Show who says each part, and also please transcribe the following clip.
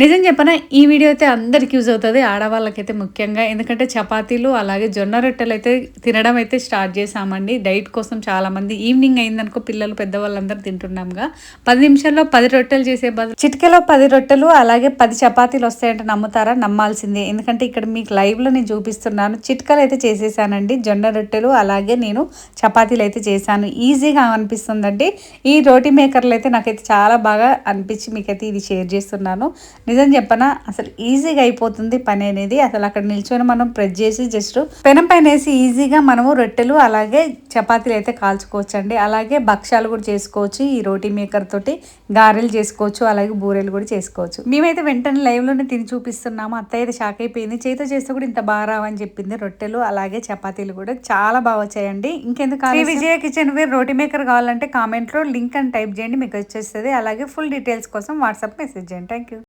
Speaker 1: నిజం చెప్పనా ఈ వీడియో అయితే అందరికి యూజ్ అవుతుంది ఆడవాళ్ళకైతే ముఖ్యంగా. ఎందుకంటే చపాతీలు అలాగే జొన్న రొట్టెలు అయితే తినడం అయితే స్టార్ట్ చేసామండి డైట్ కోసం చాలామంది ఈవినింగ్ అయిందనుకో పిల్లలు పెద్దవాళ్ళందరూ తింటున్నాముగా పది నిమిషాల్లో పది రొట్టెలు చేసే బదులు చిటికెలో పది రొట్టెలు అలాగే పది చపాతీలు వస్తాయంటే నమ్ముతారా? నమ్మాల్సిందే. ఎందుకంటే ఇక్కడ మీకు లైవ్లో నేను చూపిస్తున్నాను. చిటికలు అయితే చేసేసానండి జొన్న రొట్టెలు అలాగే నేను చపాతీలు అయితే చేశాను. ఈజీగా అనిపిస్తుందండి. ఈ రోటీ మేకర్లు అయితే నాకైతే చాలా బాగా అనిపించి మీకైతే ఇది షేర్ చేస్తున్నాను. నిజం చెప్పనా? అసలు ఈజీగా అయిపోతుంది పని అనేది. అసలు అక్కడ నిల్చొని మనం ప్రెస్ చేసి జస్ట్ పెనం పైన వేసి ఈజీగా మనము రొట్టెలు అలాగే చపాతీలు అయితే కాల్చుకోవచ్చు అండి అలాగే భక్ష్యాలు కూడా చేసుకోవచ్చు ఈ రోటీ మేకర్ తోటి గారెలు చేసుకోవచ్చు అలాగే బూరెలు కూడా చేసుకోవచ్చు. మేమైతే వెంటనే లైవ్లోనే తిని చూపిస్తున్నాము. అత్త అయితే షాక్ అయిపోయింది. చేతితో చేస్తే కూడా ఇంత బాగా రావని చెప్పింది. రొట్టెలు అలాగే చపాతీలు కూడా చాలా బాగా వచ్చాయండి. ఇంకెందుకు Vijaya kitchenware roti maker కావాలంటే కామెంట్లో లింక్ అని టైప్ చేయండి. మీకు వచ్చేస్తుంది. అలాగే ఫుల్ డీటెయిల్స్ కోసం వాట్సాప్ మెసేజ్ చేయండి. Thank you.